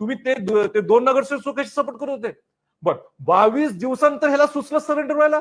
तुम्ही ते ते दोन नगरसेवक कसे सपोर्ट करत होते. बर बावीस दिवसानंतर ह्याला सुचलं सरेंडर व्हायला?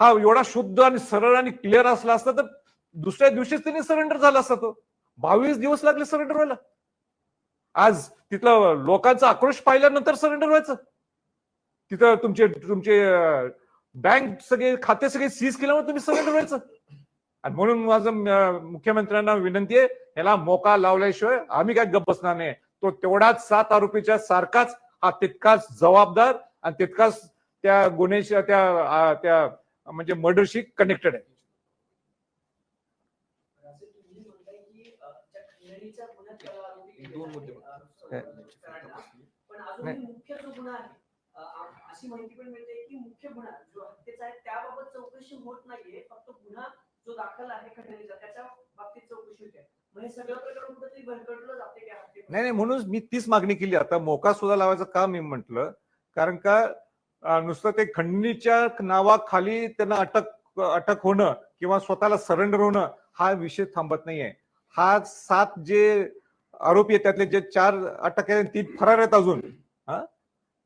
हा एवढा शुद्ध आणि सरळ आणि क्लिअर असला असता तर दुसऱ्या दिवशीच त्यांनी सरेंडर झाला असता तो. बावीस दिवस लागले सरेंडर व्हायला. आज तिथलं लोकांचा आक्रोश पाहिल्यानंतर सरेंडर व्हायचं. तिथं तुमचे तुमचे बँक सगळे खाते सगळे सीज केल्यामुळे तुम्ही सरेंडर व्हायचं. आणि म्हणून माझं मुख्यमंत्र्यांना विनंती आहे याला मोका लावल्याशिवाय आम्ही काय गप्प बसणार नाही. तो तेवढाच सात आरोपीच्या सारखाच हा तितकाच जबाबदार आणि तितकाच त्या गुन्हेच्या त्या त्या म्हणजे मर्डरशी कनेक्टेड आहे असं तुम्ही म्हणताय की अ, त्या खंडणीच्या गुन्ह्यात त्याला आरोपी दोन मुद्दे अ, नाही. कराडला. पण अजूनही मुख्य जो गुन्हा आहे अ, आ- अशी माहिती पण मिळते की मुख्य गुन्हा जो हत्येचा आहे त्याबाबत चौकशी होत नाहीये फक्त गुन्हा जो दाखल आहे खंडणीचा त्याच्या बाबतीत चौकशी होते नाही नाही म्हणून मी तीच मागणी केली. आता मोका सुद्धा लावायचं का मी म्हंटल? कारण का नुसतं ते खंडणीच्या नावाखाली त्यांना अटक अटक होणं किंवा स्वतःला सरेंडर होणं हा विषय थांबत नाहीये. हा सात जे आरोपी आहेत त्यातले जे चार अटक आहेत तीन फरार आहेत अजून. हा?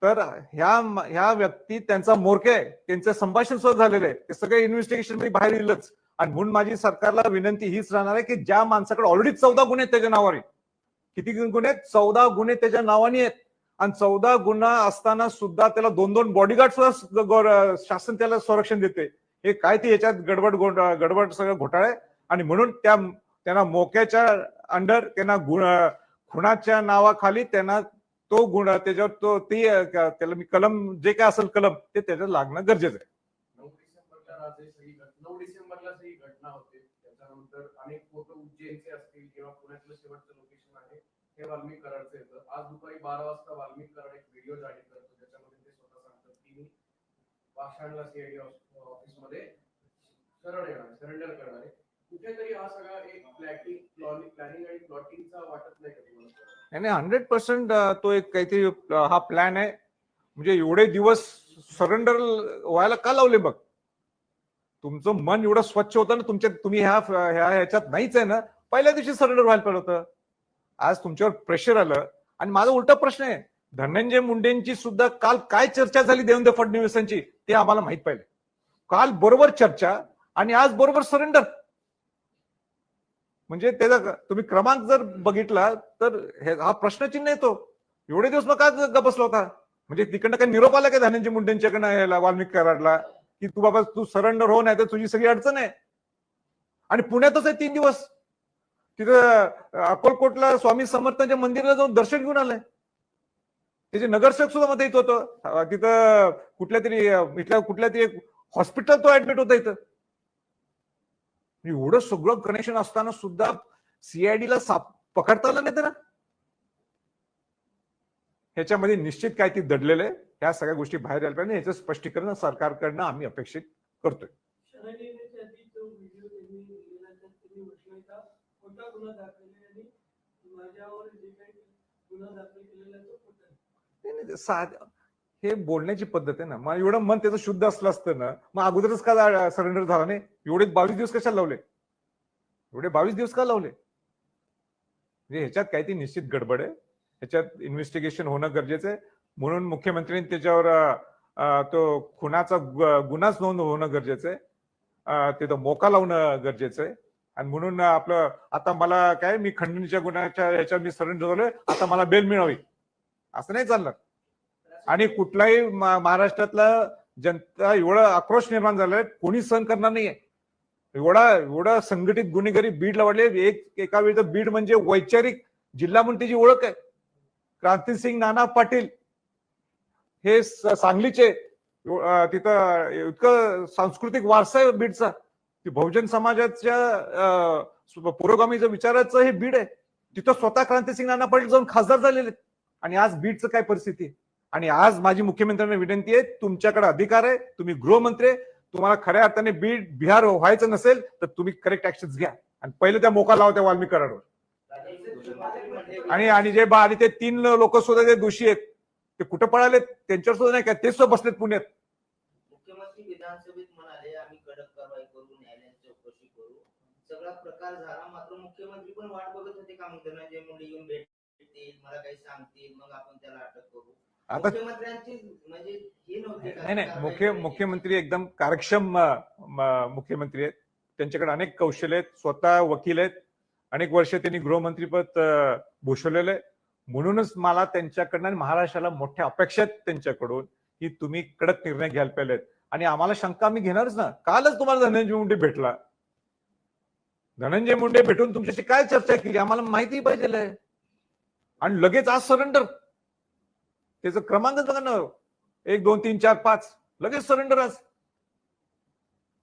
तर ह्या ह्या व्यक्ती त्यांचा मोरके आहे. त्यांचं संभाषण सुद्धा झालेलं आहे. ते सगळे इन्व्हेस्टिगेशन बाहेर येईलच. आणि म्हणून माझी सरकारला विनंती हीच राहणार आहे की ज्या माणसाकडे ऑलरेडी चौदा गुन्हे त्याच्या नावाने किती गुन्हे आहेत? चौदा गुन्हे त्याच्या नावाने आहेत. आणि चौदा गुन्हा असताना सुद्धा त्याला दोन दोन बॉडीगार्ड सुद्धा शासन त्याला संरक्षण देते. हे काय ते याच्यात गडबड गडबड सगळं घोटाळे आणि म्हणून त्या त्यांना मोक्याच्या अंडर त्यांना गुण खुणाच्या नावाखाली त्यांना तो गुण त्याच्यावर तो ती त्याला मी कलम जे काय असेल कलम ते त्याच्यात लागणं गरजेचं आहे. डिसेंबरला सही नऊ डिसेंबरला ही घटना होते. त्याच्यानंतर अनेक फोटो उज्जैनचे असतील किंवा पुण्यातलं शेवटचं लोकेशन आहे हे वाल्मिक कराडचं येतं. आज दुपारी बारा वाजता वाल्मिक कराड एक व्हिडिओ जाहीर करतो. ज्याच्यामध्ये ते स्वतः सांगतात की मी पाषाणला सीआयडी ऑफिसमध्ये सरळ येणार सरेंडर करणार आहे. कुठेतरी हा सगळा एक प्लॅटिंग प्लॅनिंग आणि प्लॉटिंगचा वाटत नाही का तुम्हाला? नाही हंड्रेड पर्सेंट तो एक काहीतरी हा प्लॅन आहे. म्हणजे एवढे दिवस सरेंडर व्हायला का लावले बघ? तुमचं मन एवढं स्वच्छ होतं ना तुमच्या तुम्ही ह्या ह्या ह्याच्यात नाहीच आहे ना पहिल्या दिवशी सरेंडर व्हायला पाहिजे होतं. आज तुमच्यावर प्रेशर आलं. आणि माझा उलटा प्रश्न आहे धनंजय मुंडेंची सुद्धा काल काय चर्चा झाली देवेंद्र फडणवीसांची ते आम्हाला माहीत पाहिजे काल बरोबर चर्चा आणि आज बरोबर सरेंडर म्हणजे त्याचा तुम्ही क्रमांक जर बघितला तर हे हा प्रश्नचिन्ह येतो. एवढे दिवस मग का बसला होता? म्हणजे तिकडनं काही निरोप आला का धनंजय मुंडेंच्याकडनं याला वाल्मिक कराडला? की तू बाबा तू सरेंडर हो नाही तर तुझी सगळी अडचण आहे. आणि पुण्यातच आहे तीन दिवस. तिथं अकोलकोटला अक्कलकोटला स्वामी समर्थांच्या मंदिराला जाऊन दर्शन घेऊन आलंय. त्याचे नगरसेवक सुद्धा मध्ये येत होतं. तिथं कुठल्या तरी इथल्या कुठल्या तरी हॉस्पिटल तो ऍडमिट होता इथं. एवढं सगळं कनेक्शन असताना सुद्धा सीआयडी ला साप पकडता आलं नाही त्याला ह्याच्यामध्ये निश्चित काय ती दडलेलं आहे ह्या सगळ्या गोष्टी बाहेर यायला पाहिजे. याचं स्पष्टीकरण सरकारकडनं आम्ही अपेक्षित करतोय. नाही, साध- हे बोलण्याची पद्धत आहे ना. मग एवढं मन त्याचं शुद्ध असलं असतं ना मग अगोदरच का सरेंडर झाला नाही? एवढे बावीस दिवस कशाला लावले? एवढे बावीस दिवस का लावले? म्हणजे ह्याच्यात काही ती निश्चित गडबड आहे. ह्याच्यात इन्व्हेस्टिगेशन होणं गरजेचं आहे. म्हणून मुख्यमंत्र्यांनी त्याच्यावर तो खुनाचा गुन्हाच नोंद होणं गरजेचं आहे. तिथं मोका लावणं गरजेचं आहे. आणि म्हणून आपलं आता मला काय मी खंडणीच्या गुन्ह्याच्या ह्याच्यावर मी सरेंडर झालोय. आता मला बेल मिळावी. असं नाही चाललं आणि कुठलाही महाराष्ट्रातला जनता एवढा आक्रोश निर्माण झालाय कोणी सहन करणार नाहीये. एवढा एवढा संघटित गुन्हेगारी बीडला वाढले एक एका वेळी तर बीड म्हणजे वैचारिक जिल्हा म्हणून त्याची ओळख आहे. क्रांतिसिंग नाना पाटील हे सांगलीचे तिथं इतकं सांस्कृतिक वारसा आहे बीडचा ती बहुजन समाजाच्या पुरोगामीचं विचाराचं हे बीड आहे तिथं स्वतः क्रांतिसिंग नाना पाटील जाऊन खासदार झालेले आणि आज बीडचं काय परिस्थिती आहे? आणि आज माझी मुख्यमंत्र्यांना विनंती आहे तुमच्याकडे अधिकार आहे तुम्ही गृहमंत्री आहे. तुम्हाला खऱ्या अर्थाने बीड बिहार व्हायचं नसेल तर तुम्ही करेक्ट ऍक्शन घ्या आणि पहिले त्या मोका लावा त्या वाल्मिक कराडवर आणि आणि जे बा आणि ते तीन लोक सुद्धा जे दोषी आहेत ते कुठं पळाले त्यांच्यावर सुद्धा नाही का? ते सुद्धा बसलेत पुण्यात. मुख्यमंत्री विधानसभेत म्हणाले आम्ही कडक कारवाई करू न्यायालयात चौकशी करू. सगळा प्रकार झाला मात्र मुख्यमंत्री पण वाट बघत होते का मग धनंजय मुंडे येऊन भेट भेटतील मला काही सांगतील मग आपण त्याला अटक करू. आता म्हणजे नाही नाही मुख्य? मुख्यमंत्री एकदम कार्यक्षम मुख्यमंत्री आहेत. त्यांच्याकडे अनेक कौशल्य आहेत. स्वतः वकील आहेत. अनेक वर्ष त्यांनी गृहमंत्रीपद भूषवलेलं आहे. म्हणूनच मला त्यांच्याकडनं आणि महाराष्ट्राला मोठ्या अपेक्षा आहेत त्यांच्याकडून की तुम्ही कडक निर्णय घ्यायला पाहिजेत. आणि आम्हाला शंका आम्ही घेणारच ना. कालच तुम्हाला धनंजय मुंडे भेटला. धनंजय मुंडे भेटून तुमच्याशी काय चर्चा केली? आम्हाला माहिती पाहिजे आणि लगेच आज सरेंडर त्याचं क्रमांकच बघा ना. एक दोन तीन चार पाच. लगेच सरेंडर आज.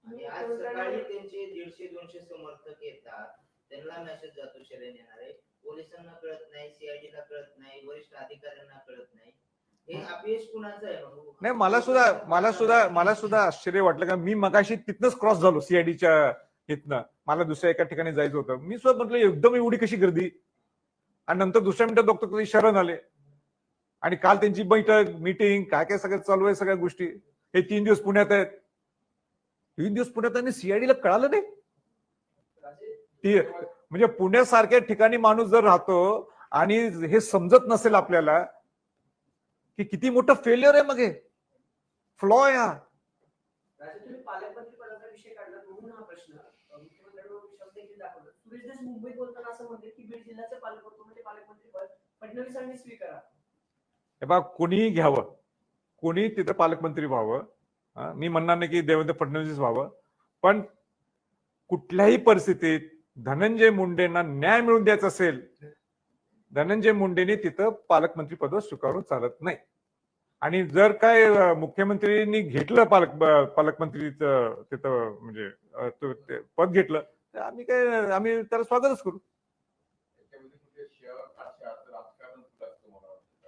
दीडशे दोनशे समर्थक येतात. त्यांना मेसेज जातो शरण येणारे पोलिसांना कळत नाही सीआयडी ला कळत नाही वरिष्ठ अधिकाऱ्यांना कळत नाही. नाही मला सुद्धा मला सुद्धा मला सुद्धा आश्चर्य वाटलं का मी मगाशी तिथनच क्रॉस झालो सीआयडीच्या इथनं मला दुसऱ्या एका ठिकाणी जायचं होतं. मी सुद्धा म्हटलं एकदम एवढी कशी गर्दी? आणि नंतर दुसऱ्या मिनिटात बघतो शरण आले? आणि काल त्यांची बैठक मीटिंग काय काय सगळं चालू आहे सगळ्या गोष्टी. हे तीन दिवस पुण्यात आहेत. तीन दिवस पुण्यात आणि सीआयडीला कळालं नाही? ती म्हणजे पुण्यासारख्या ठिकाणी माणूस जर राहतो आणि हे समजत नसेल आपल्याला की किती मोठं फेल्युअर आहे मग. हे. फ्लॉ आहे हा हा की म्हणजे हे बघा कोणीही घ्यावं. कोणी तिथं पालकमंत्री व्हावं. मी म्हणणार नाही की देवेंद्र फडणवीस व्हावं. पण कुठल्याही परिस्थितीत धनंजय मुंडेंना न्याय मिळवून द्यायचा असेल धनंजय मुंडेंनी तिथं पालकमंत्री पद स्वीकारून चालत नाही. आणि जर काय अं, मुख्यमंत्र्यांनी घेतलं पालक पालकमंत्रीच तिथं म्हणजे ते पद घेतलं तर आम्ही काय आम्ही त्याला स्वागतच करू.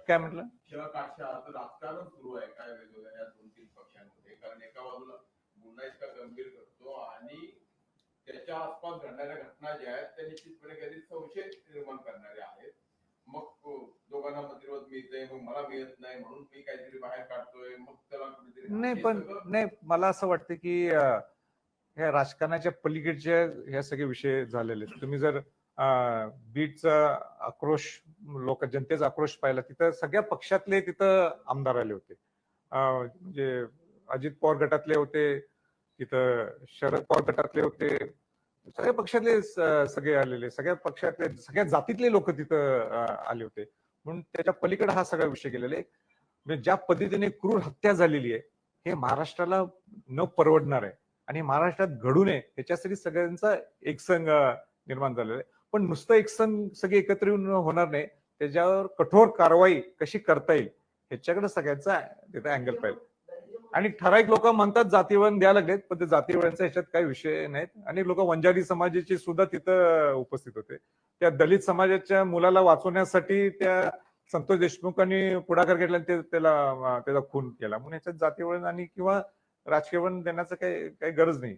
काय म्हटलं? राजकारण सुरू आहे. काय वेगवेगळ्या दोन तीन पक्षांमध्ये. कारण एका बाजूला त्याच्या आसपास घडणाऱ्या घटना ज्या आहेत त्या निश्चितपणे काहीतरी संशय निर्माण करणाऱ्या आहेत मग दोघांना मंत्रिपद मिळतंय मग मला मिळत नाही म्हणून मी काहीतरी बाहेर काढतोय मग त्याला कुठेतरी नाही हे पण नाही मला असं वाटतं की ह्या राजकारणाच्या पलीकडचे ह्या सगळे विषय झालेले आहेत. तुम्ही जर बीडचा आक्रोश लोक जनतेचा आक्रोश पाहिला तिथं सगळ्या पक्षातले तिथं आमदार आले होते म्हणजे अजित पवार गटातले होते तिथं शरद पवार गटातले होते. सगळ्या पक्षातले सगळे आलेले सगळ्या पक्षातले सगळ्या जातीतले लोक तिथं आले होते. म्हणून त्याच्या पलीकडे हा सगळा विषय गेलेला आहे. म्हणजे ज्या पद्धतीने क्रूर हत्या झालेली आहे हे महाराष्ट्राला न परवडणार आहे. आणि महाराष्ट्रात घडू नये ह्याच्यासाठी सगळ्यांचा एकसंघ निर्माण झालेला आहे. पण नुसतं एकसंघ सगळे एकत्र येऊन होणार नाही. त्याच्यावर कठोर कारवाई कशी करता येईल ह्याच्याकडे सगळ्यांचा तिथं अँगल पाहिजे. आणि ठराविक लोक म्हणतात जातीवळण द्यायला लागलेत पण ते जातीवळणचा ह्याच्यात काही विषय नाहीत. अनेक लोक वंजारी समाजाचे सुद्धा तिथं उपस्थित होते. त्या दलित समाजाच्या मुलाला वाचवण्यासाठी त्या संतोष देशमुखांनी पुढाकार घेतला आणि ते त्याला त्याचा खून केला. म्हणून याच्यात जातीवळण आणि किंवा राजकीय वळण देण्याचं काही काही गरज नाही.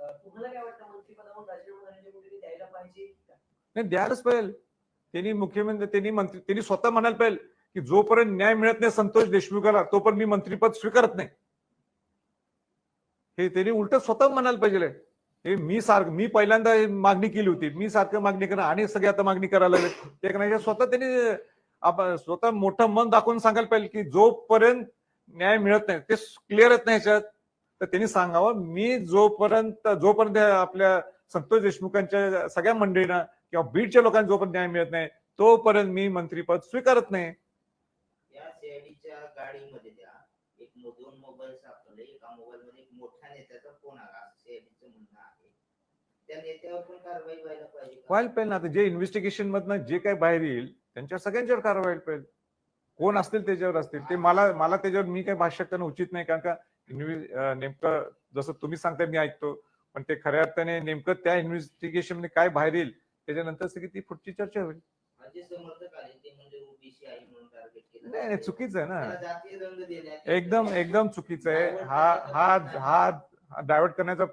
नाही तुम्हाला काय वाटतं राजीनामा द्यायला पाहिजे? का? नाही द्यायलाच पाहिजे. त्यांनी मुख्यमंत्री त्यांनी मंत्री त्यांनी स्वतः म्हणायला पाहिजे की जोपर्यंत न्याय मिळत नाही संतोष देशमुखाला तोपर्यंत मी मंत्रीपद स्वीकारत नाही. हे त्यांनी उलट स्वतः म्हणायला पाहिजे. हे मी सारखं मी पहिल्यांदा हे मागणी केली होती. मी सारखं मागणी करणार आणि सगळे आता मागणी करायला लागले. ते नाही स्वतः त्यांनी आप- स्वतः मोठं मन दाखवून सांगायला पाहिजे की जोपर्यंत न्याय मिळत नाही ते क्लिअर येत नाही ह्याच्यात? तर त्यांनी सांगावं मी जोपर्यंत जोपर्यंत आपल्या संतोष देशमुखांच्या सगळ्या मंडळींना किंवा बीडच्या लोकांना जोपर्यंत न्याय मिळत नाही तोपर्यंत मी मंत्रीपद स्वीकारत नाही. व्हायला पाहिजे ना आता जे इन्व्हेस्टिगेशन मधनं जे काही बाहेर येईल त्यांच्यावर सगळ्यांच्यावर कारवाई व्हायला पाहिजे. कोण असतील त्याच्यावर असतील ते मला मला त्याच्यावर मी काही भाष्य करणं उचित नाही कारण का नेमकं जसं तुम्ही सांगताय मी ऐकतो. पण ते खऱ्या अर्थाने नेमकं त्या इन्व्हेस्टिगेशनमध्ये काय बाहेर येईल त्याच्यानंतर सगळी ती पुढची चर्चा होईल. म्हणजे नाही नाही, चुकीचं आहे ना. एकदम एकदम चुकीचं आहे. हा हा हा डायव्हर्ट करण्याचा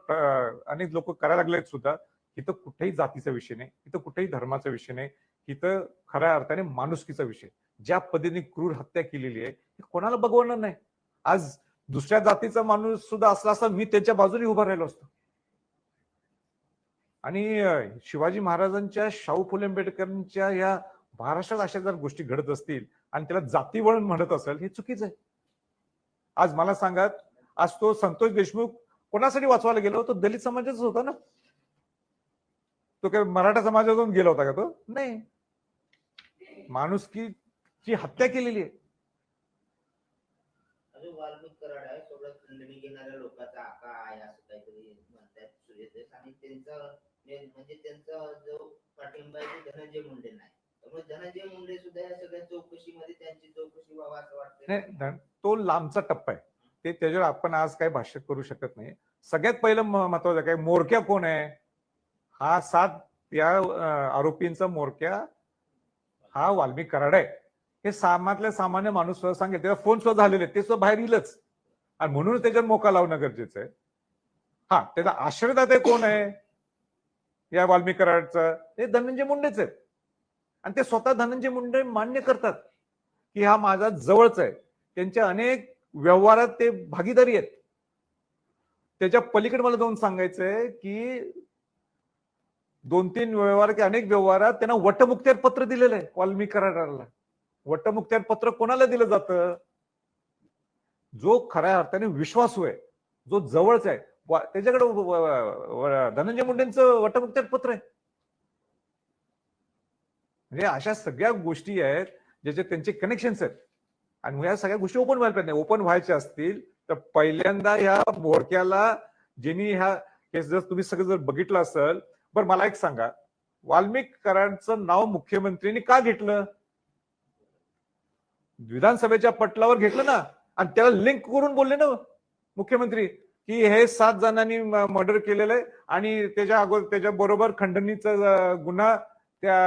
अनेक लोक करायला लागलेत सुद्धा. इथं कुठेही जातीचा विषय नाही. इथं कुठेही धर्माचा विषय नाही. इथं खऱ्या अर्थाने माणुसकीचा विषय. ज्या पद्धतीने क्रूर हत्या केलेली आहे ती कोणाला बघवणार नाही? आज दुसऱ्या जातीचा माणूस सुद्धा असला असता मी त्याच्या बाजूने उभा राहिलो असतो. आणि शिवाजी महाराजांच्या शाहू फुले आंबेडकरांच्या या महाराष्ट्रात अशा जर गोष्टी घडत असतील आणि त्याला जाती वळण म्हणत असेल हे चुकीचं आहे. आज मला सांगा आज तो संतोष देशमुख कोणासाठी वाचवायला गेलो तो दलित समाजाचाच होता ना? तो काय मराठा समाजातून गेला होता का तो? नाही. माणुसकीची हत्या केलेली आहे अजून वाल्मिक कराड आहे सोबत खंडणी घेणाऱ्या लोकांचा आका आहे असं काहीतरी म्हणतात सूर्यदेश आणि त्यांचा म्हणजे त्यांचा जो पाठिंबा आहे धनंजय मुंडे नाही. त्यामुळे धनंजय मुंडे सुद्धा या सगळ्या चौकशीमध्ये त्यांची चौकशी व्हावा असं वाटतं तो लांबचा टप्पा आहे. ते त्याच्यावर आपण आज काही भाष्य करू शकत नाही. सगळ्यात पहिलं महत्वाचं काय? मोरक्या कोण आहे? हा सात या आरोपींचा मोरक्या हा वाल्मिक कराड आहे. हे सामातल्या सामान्य माणूस सुद्धा सांगेल त्याचा फोन सुद्धा झालेले आहेत, ते सुद्धा बाहेर येईलच. आणि म्हणून त्याच्यात मोका लावणं गरजेचं आहे. हा त्याचा आश्रयदाते कोण आहे? या वाल्मिकराडचं हे ते धनंजय मुंडेच आहेत. आणि ते स्वतः धनंजय मुंडे मान्य करतात की हा माझा जवळच आहे. त्यांच्या अनेक व्यवहारात ते भागीदारी आहेत. त्याच्या पलीकडे मला जाऊन सांगायचंय की दोन तीन व्यवहार की अनेक व्यवहारात त्यांना वटमुक्त्यार पत्र दिलेलं आहे वाल्मिकराडाला वटमुक्त्यार पत्र कोणाला दिलं जातं? जो खऱ्या अर्थाने विश्वासू आहे जो जवळचा आहे त्याच्याकडे धनंजय मुंडेंचं वटमुक्त्यात पत्र आहे. म्हणजे अशा सगळ्या गोष्टी आहेत ज्याचे त्यांचे कनेक्शन्स आहेत. आणि ह्या सगळ्या गोष्टी ओपन व्हायला पाहिजे. ओपन व्हायच्या असतील तर पहिल्यांदा ह्या मोडक्याला ज्यांनी ह्या केस जर तुम्ही सगळं जर बघितलं असेल बरं मला एक सांगा. वाल्मिकरांचं नाव मुख्यमंत्र्यांनी का घेतलं? विधानसभेच्या पटलावर घेतलं ना? आणि त्याला लिंक करून बोलले ना मुख्यमंत्री की हे सात जणांनी मर्डर केलेलं आहे आणि त्याच्या अगोदर त्याच्या बरोबर खंडणीचा गुन्हा त्या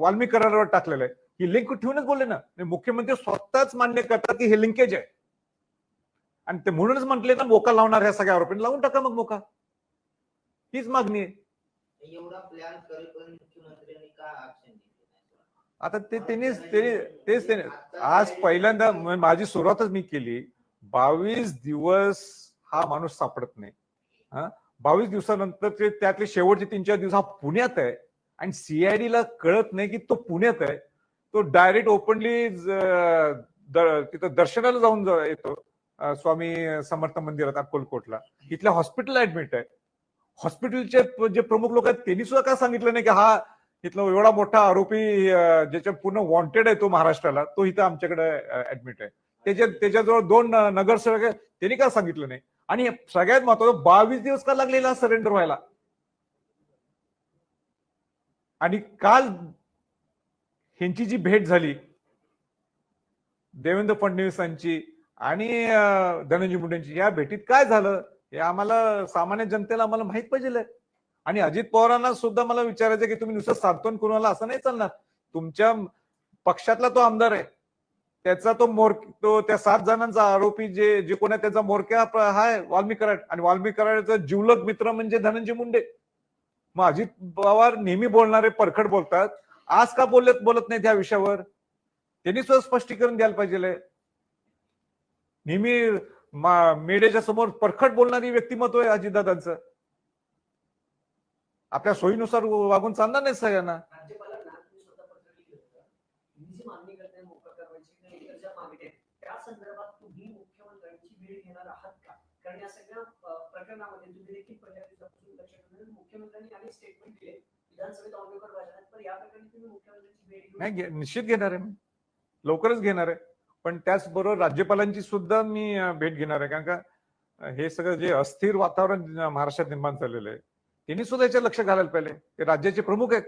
वाल्मिक करारावर टाकलेला आहे. ही लिंक ठेवूनच बोलले ना. मुख्यमंत्री स्वतःच मान्य करतात की हे लिंकेज आहे. आणि ते म्हणूनच म्हटले ना मोका लावणार ह्या सगळ्या आरोपींना. लावून टाका मग मोका हीच मागणी आहे. एवढा प्लॅन करेपर्यंत मुख्यमंत्र्यांनी का ऍक्शन घेतली नाही आता ते त्यांनीच तेच त्याने आज पहिल्यांदा माझी सुरुवातच मी केली. बावीस दिवस हा माणूस सापडत नाही. हा? बावीस दिवसानंतर ते त्यातले शेवटचे तीन चार दिवस हा पुण्यात आहे. आणि सीआयडी ला कळत नाही की तो पुण्यात आहे. तो डायरेक्ट ओपनली तिथं दर्शनाला जाऊन येतो. स्वामी समर्थ मंदिरात अक्कलकोटला इथल्या हॉस्पिटल ऍडमिट आहे. हॉस्पिटलचे जे प्रमुख लोक आहेत त्यांनी सुद्धा का सांगितलं नाही की हा इथला एवढा मोठा आरोपी ज्याच्या पूर्ण वॉन्टेड आहे तो महाराष्ट्राला तो इथं आमच्याकडे ऍडमिट आहे. त्याच्या त्याच्याजवळ दोन नगरसेवक त्यांनी का सांगितलं नाही. आणि सगळ्यात महत्वाचं बावीस दिवस का लागलेला सरेंडर व्हायला? आणि काल ह्यांची जी भेट झाली देवेंद्र फडणवीसांची आणि धनंजय मुंडेंची या भेटीत काय झालं? हे आम्हाला सामान्य जनतेला आम्हाला माहीत पाहिजे आणि अजित पवारांना सुद्धा मला विचारायचं की तुम्ही नुसतं सांत्वन कुणाला असं नाही चालणार. तुमच्या पक्षातला तो आमदार आहे. त्याचा तो मोर तो त्या सात जणांचा आरोपी जे जे कोण आहे त्याचा मोरक्या हाय हा आहे कराड आणि वाल्मी कराडचा जिवलग मित्र म्हणजे धनंजय मुंडे. मग अजित पवार नेहमी बोलणारे परखड बोलतात. आज का बोलत बोलत नाही त्या विषयावर? त्यांनी सुद्धा स्पष्टीकरण द्यायला पाहिजे नेहमी मेडेच्या समोर परखड बोलणारी व्यक्तिमत्व आहे अजितदादांचं. आपल्या सोयीनुसार वागून चालणार नाही सगळ्यांना. नाही निश्चित घेणार आहे मी. लवकरच घेणार आहे. पण त्याचबरोबर राज्यपालांची सुद्धा मी भेट घेणार आहे. कारण का हे सगळं जे अस्थिर वातावरण महाराष्ट्रात निर्माण झालेलं आहे त्यांनी सुद्धा याच्यात लक्ष घालायला पाहिजे. ते राज्याचे प्रमुख आहेत.